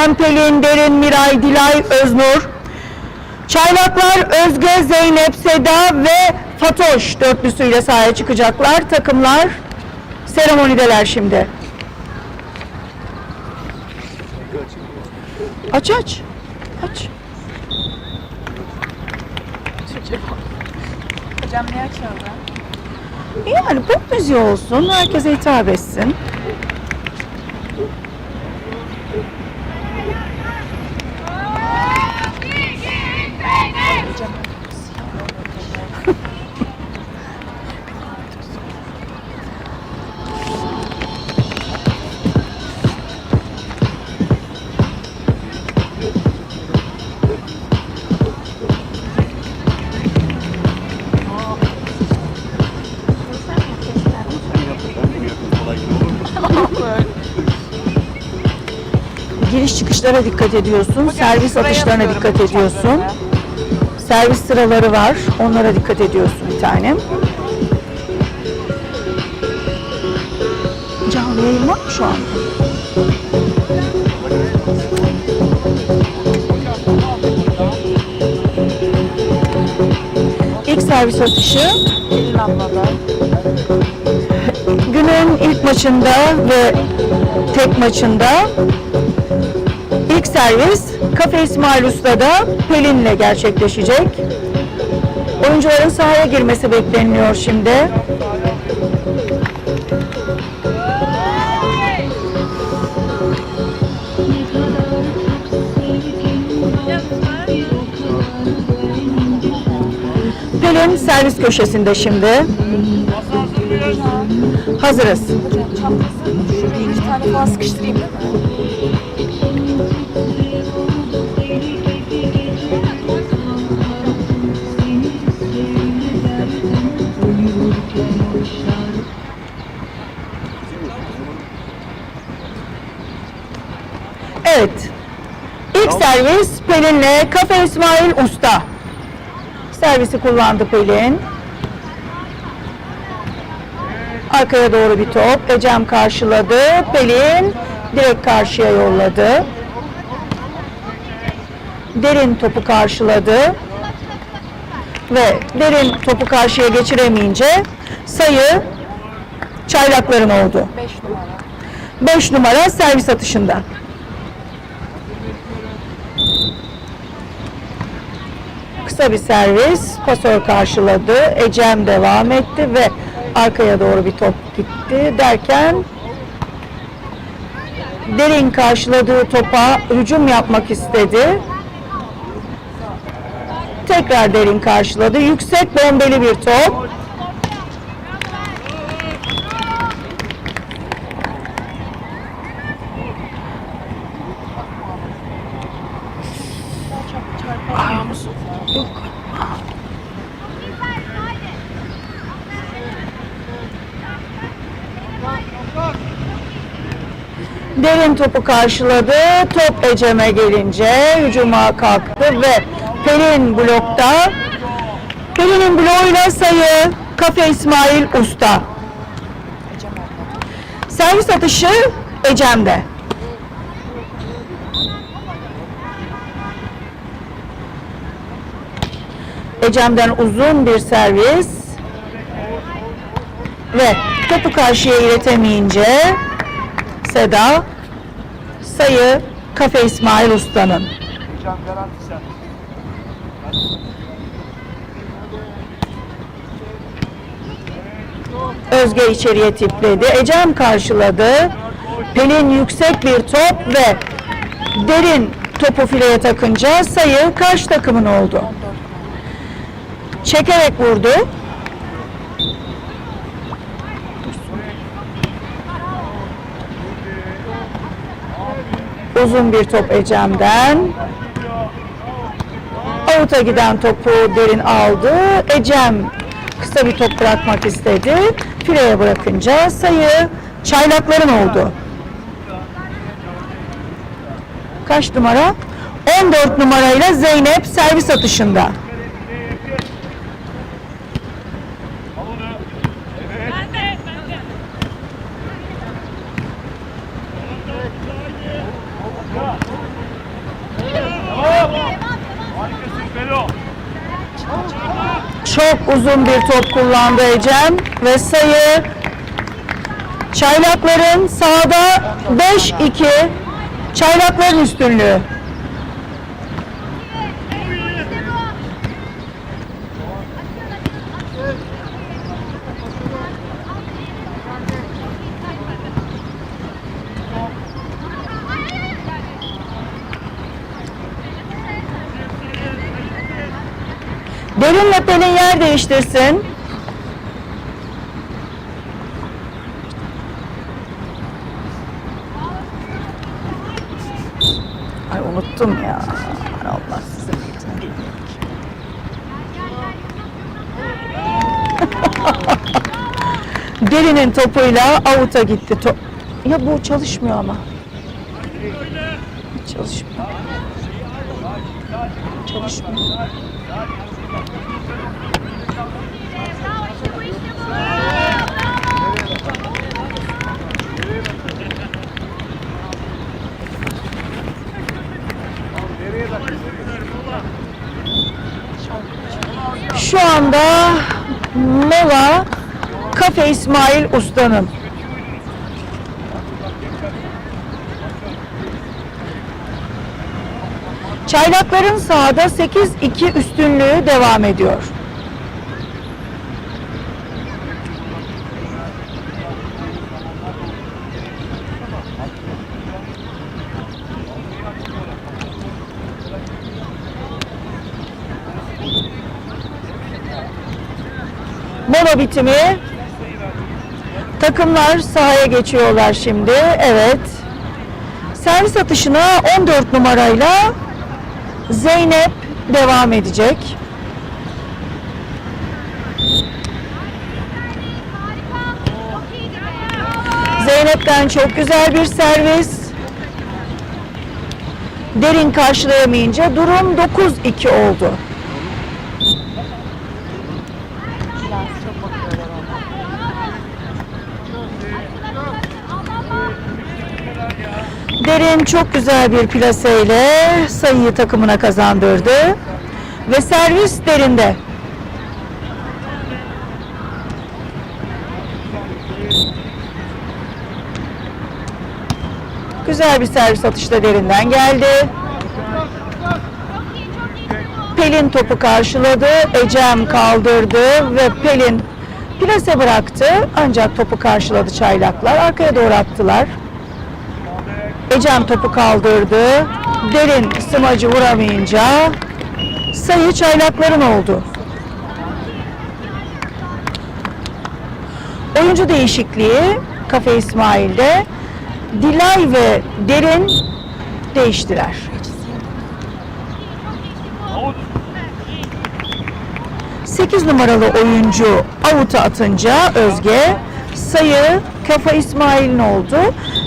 Ecem, Pelin, Derin, Miray, Dilay, Öznur. Çaylaklar Özge, Zeynep, Seda ve Fatoş dörtlüsüyle sahaya çıkacaklar. Takımlar seremonideler şimdi. Aç aç. Aç. Hocam ne açalım? Yani pop müziği olsun, herkese hitap etsin. Çıkışlara dikkat ediyorsun, servis atışlarına dikkat ediyorsun. Servis sıraları var, onlara dikkat ediyorsun bir tanem. Canlı yayın var mı şu an? İlk servis atışı günün ilk maçında ve tek maçında ilk servis Kafe İsmail Usta'da Pelin'le gerçekleşecek. Oyuncuların sahaya girmesi bekleniyor şimdi. Pelin servis köşesinde şimdi. Hazırız. İki tane falan sıkıştırayım? Evet. İlk servis Pelin'le Kafe İsmail Usta. Servisi kullandı Pelin. Arkaya doğru bir top. Ecem karşıladı. Pelin direkt karşıya yolladı. Derin topu karşıladı. Ve derin topu karşıya geçiremeyince sayı çaylakların oldu. 5 numara. 5 numara servis atışında. Kısa bir servis, pasör karşıladı, Ecem devam etti ve arkaya doğru bir top gitti derken Derin karşıladığı topa hücum yapmak istedi. Tekrar Derin karşıladı. Yüksek bombeli bir top. Derin topu karşıladı. Top Ecem'e gelince hücuma kalktı ve Pelin blokta. Pelin'in bloğuyla sayı Kafe İsmail Usta. Servis atışı Ecem'de. Ecem'den uzun bir servis ve topu karşıya iletemeyince Seda sayı Kafe İsmail Usta'nın. Özge içeriye tipledi. Ecem karşıladı. Pelin yüksek bir top ve derin topu fileye takınca sayı karşı takımın oldu. Çekerek vurdu. Uzun bir top Ecem'den. Avuta giden topu derin aldı. Ecem kısa bir top bırakmak istedi. Fileye bırakınca sayı çaylakların oldu. Kaç numara? 14 numarayla Zeynep servis atışında. Uzun bir top kullandı Ecem ve sayı Çaylakların sahada 5-2 Çaylakların üstünlüğü. Derinle Pelin yer değiştirsin. Ay unuttum ya. Allah size Derinin topuyla avuta gitti. To- ya bu çalışmıyor ama. Çalışmıyor. Çalışmıyor. Şu anda mola Kafe İsmail Usta'nın. Çaylakların sahada 8-2 üstünlüğü devam ediyor. Mola bitimi. Takımlar sahaya geçiyorlar şimdi. Evet. Servis atışına 14 numarayla Zeynep devam edecek. Zeynep'ten çok güzel bir servis. Derin karşılayamayınca durum 9-2 oldu. Derin çok güzel bir plaseyle sayıyı takımına kazandırdı. Ve servis derinde. Güzel bir servis atışta derinden geldi. Pelin topu karşıladı. Ecem kaldırdı ve Pelin plase bıraktı. Ancak topu karşıladı çaylaklar. Arkaya doğru attılar. Ecem topu kaldırdı. Derin smacı vuramayınca sayı çaylakların oldu. Oyuncu değişikliği Kafe İsmail'de Dilay ve Derin değiştiler. 8 numaralı oyuncu avuta atınca Özge sayı Kafa İsmail'in oldu.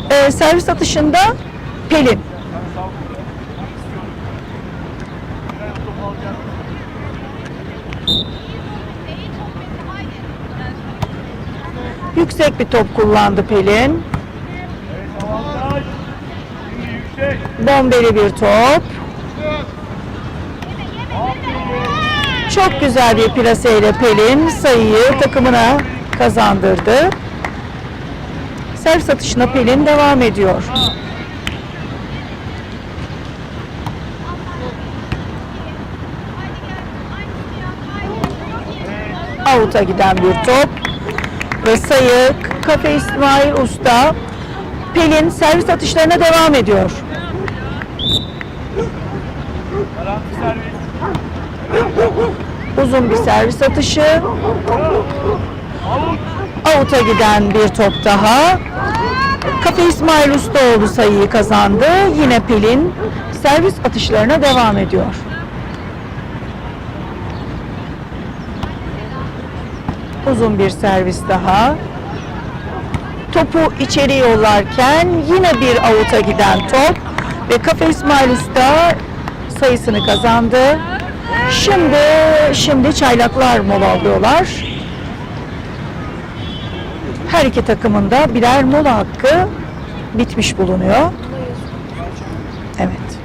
Ee, servis atışında Pelin. Yüksek bir top kullandı Pelin. Bombeli bir top. Çok güzel bir plaseyle Pelin sayıyı takımına kazandırdı. Servis atışına Pelin devam ediyor. Avuta giden bir top ve sayı Kafe İsmail Usta Pelin servis atışlarına devam ediyor. Uzun bir servis atışı. Avuta giden bir top daha. Kafe İsmail Ustaoğlu sayıyı kazandı. Yine Pelin servis atışlarına devam ediyor. Uzun bir servis daha. Topu içeri yollarken yine bir avuta giden top ve Kafe İsmail Usta sayısını kazandı. Şimdi şimdi çaylaklar mola alıyorlar. Her iki takımın da birer mola hakkı bitmiş bulunuyor. Evet.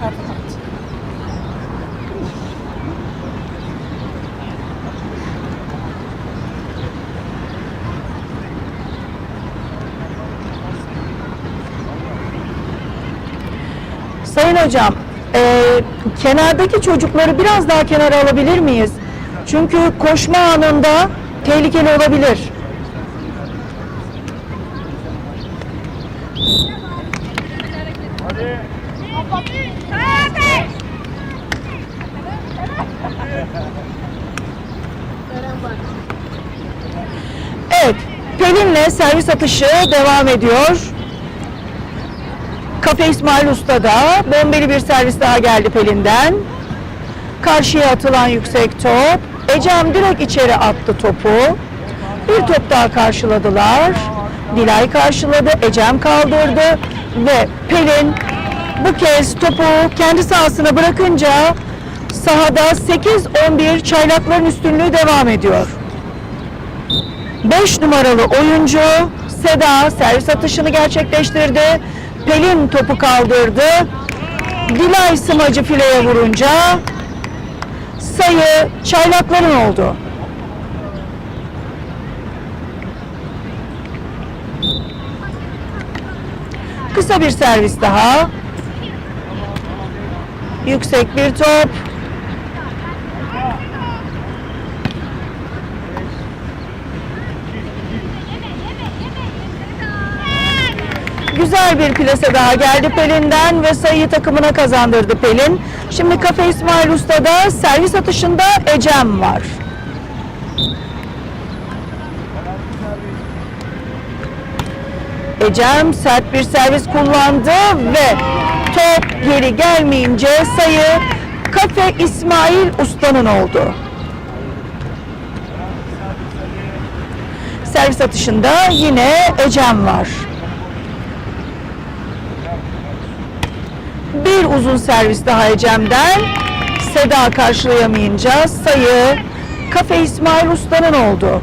çarpı attı. Sayın hocam, e, kenardaki çocukları biraz daha kenara alabilir miyiz? Çünkü koşma anında tehlikeli olabilir. Hadi. Evet, Pelin'le servis atışı devam ediyor. Kafe İsmail Usta'da bombeli bir servis daha geldi Pelin'den. Karşıya atılan yüksek top. Ecem direkt içeri attı topu. Bir top daha karşıladılar. Dilay karşıladı, Ecem kaldırdı ve Pelin bu kez topu kendi sahasına bırakınca sahada 8-11 çaylakların üstünlüğü devam ediyor. 5 numaralı oyuncu Seda servis atışını gerçekleştirdi. Pelin topu kaldırdı. Dilay smacı fileye vurunca sayı çaylakların oldu. Kısa bir servis daha. Yüksek bir top. Güzel bir plase daha geldi Pelin'den ve sayıyı takımına kazandırdı Pelin. Şimdi Kafe İsmail Usta'da servis atışında Ecem var. Ecem sert bir servis kullandı ve top geri gelmeyince sayı Kafe İsmail Usta'nın oldu. Servis atışında yine Ecem var. Bir uzun servis daha Ecem'den. Seda karşılayamayınca sayı Kafe İsmail Usta'nın oldu.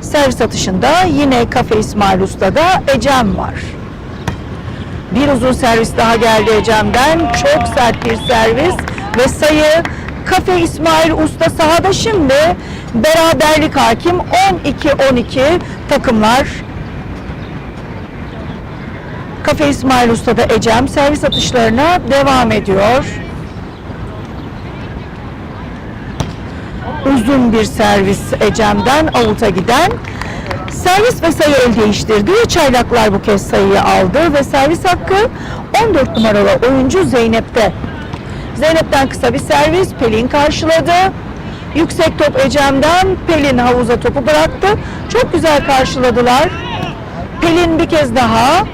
Servis atışında yine Kafe İsmail Usta'da Ecem var. Bir uzun servis daha geldi Ecem'den. Çok sert bir servis ve sayı Kafe İsmail Usta sahada şimdi beraberlik hakim 12-12 takımlar. Kafe İsmail Usta'da Ecem servis atışlarına devam ediyor. Uzun bir servis Ecem'den avuta giden. Servis ve sayı el değiştirdi. Çaylaklar bu kez sayıyı aldı ve servis hakkı 14 numaralı oyuncu Zeynep'te. Zeynep'ten kısa bir servis Pelin karşıladı. Yüksek top Ecem'den Pelin havuza topu bıraktı. Çok güzel karşıladılar. Pelin bir kez daha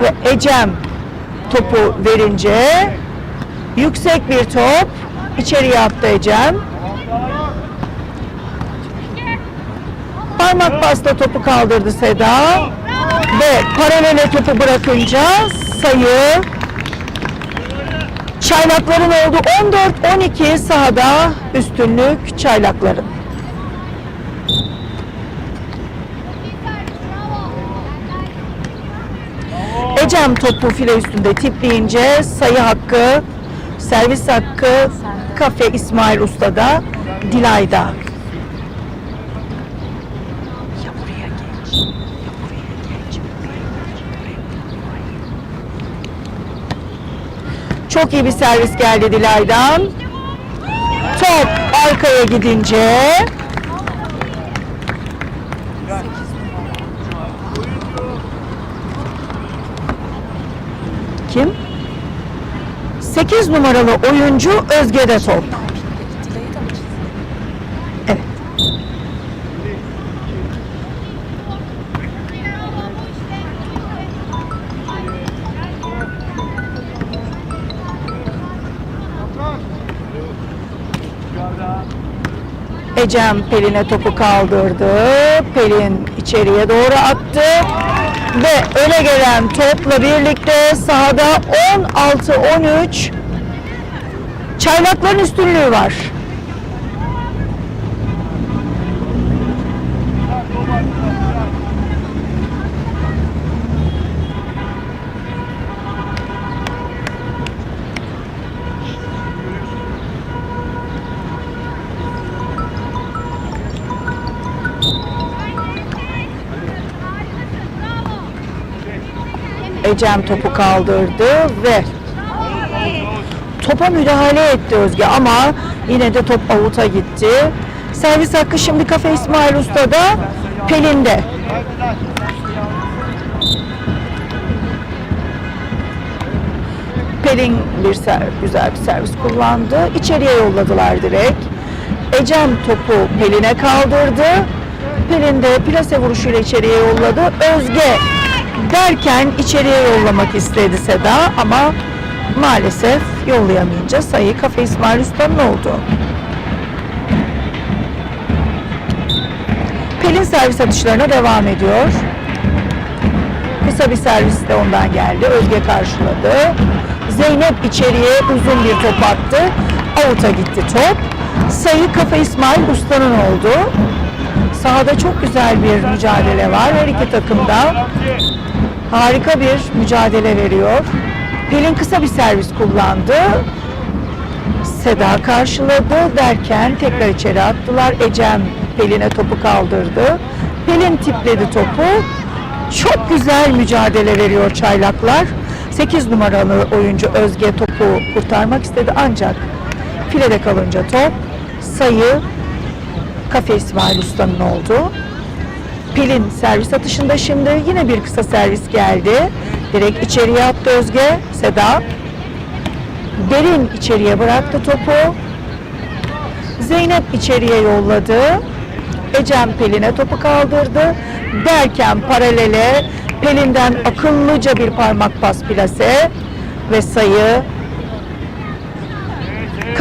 ve Ecem topu verince yüksek bir top içeriye attı Ecem. Parmak pasta topu kaldırdı Seda ve paralele topu bırakınca sayı çaylakların oldu 14-12 sahada üstünlük çaylakların. Ecem topu file üstünde tipleyince sayı hakkı, servis hakkı Kafe İsmail Usta'da, Dilay'da. Çok iyi bir servis geldi Dilay'dan. Top arkaya gidince kim? 8 numaralı oyuncu Özge'de top. Ecem Pelin'e topu kaldırdı. Pelin içeriye doğru attı. Ve öne gelen topla birlikte sahada 16-13 Çaylakların üstünlüğü var. Ecem topu kaldırdı ve topa müdahale etti Özge ama yine de top avuta gitti. Servis hakkı şimdi Kafe İsmail Usta'da Pelin'de. Pelin bir ser, güzel bir servis kullandı. İçeriye yolladılar direkt. Ecem topu Pelin'e kaldırdı. Pelin de plase vuruşuyla içeriye yolladı. Özge derken içeriye yollamak istedi Seda ama maalesef yollayamayınca sayı Kafe İsmail Usta'nın oldu. Pelin servis atışlarına devam ediyor. Kısa bir servis de ondan geldi. Özge karşıladı. Zeynep içeriye uzun bir top attı. Avuta gitti top. Sayı Kafe İsmail Usta'nın oldu. Sahada çok güzel bir mücadele var. Her iki takımda harika bir mücadele veriyor. Pelin kısa bir servis kullandı. Seda karşıladı derken tekrar içeri attılar. Ecem Pelin'e topu kaldırdı. Pelin tipledi topu. Çok güzel mücadele veriyor Çaylaklar. 8 numaralı oyuncu Özge topu kurtarmak istedi ancak filede kalınca top sayı Kafe İsmail Usta'nın oldu. Pelin servis atışında şimdi yine bir kısa servis geldi. Direkt içeriye attı Özge. Seda. Derin içeriye bıraktı topu. Zeynep içeriye yolladı. Ecem Pelin'e topu kaldırdı. Derken paralele Pelin'den akıllıca bir parmak pas plase ve sayı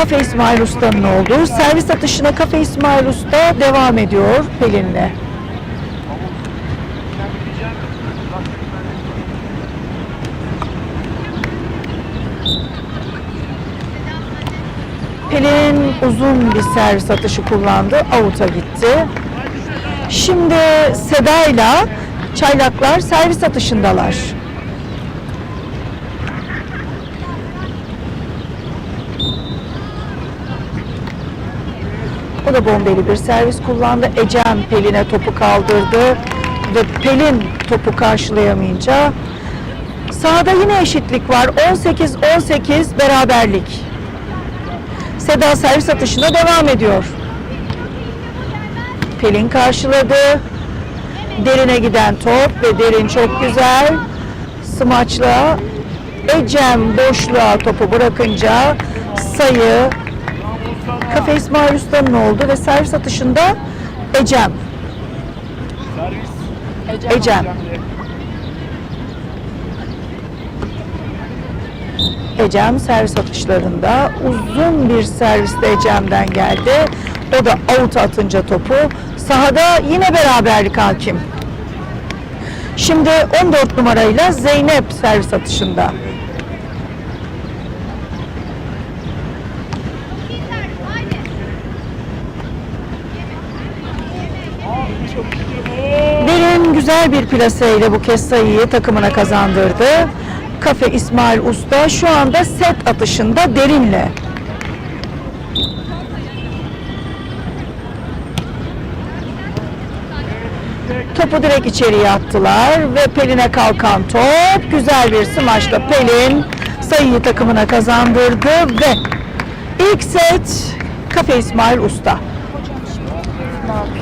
Kafe İsmail Usta'nın oldu. Servis atışına Kafe İsmail Usta devam ediyor Pelin'le. Pelin uzun bir servis atışı kullandı. Avuta gitti. Şimdi Seda'yla Çaylaklar servis atışındalar. O da bombeli bir servis kullandı. Ecem Pelin'e topu kaldırdı ve Pelin topu karşılayamayınca sahada yine eşitlik var. 18-18 beraberlik. Seda servis atışına devam ediyor. Pelin karşıladı. Derine giden top ve derin çok güzel. Smaçla Ecem boşluğa topu bırakınca sayı Kafe İsmail Usta'nın oldu ve servis atışında Ecem. Servis. Ecem. Ecem servis atışlarında uzun bir serviste Ecem'den geldi. O da out atınca topu. Sahada yine beraberlik hakim. Şimdi 14 numarayla Zeynep servis atışında. Derin güzel bir plaseyle bu kez sayıyı takımına kazandırdı. Kafe İsmail Usta şu anda set atışında derinle. Topu direkt içeriye attılar ve Pelin'e kalkan top güzel bir smaçla Pelin sayıyı takımına kazandırdı ve ilk set Kafe İsmail Usta. Ne yapayım?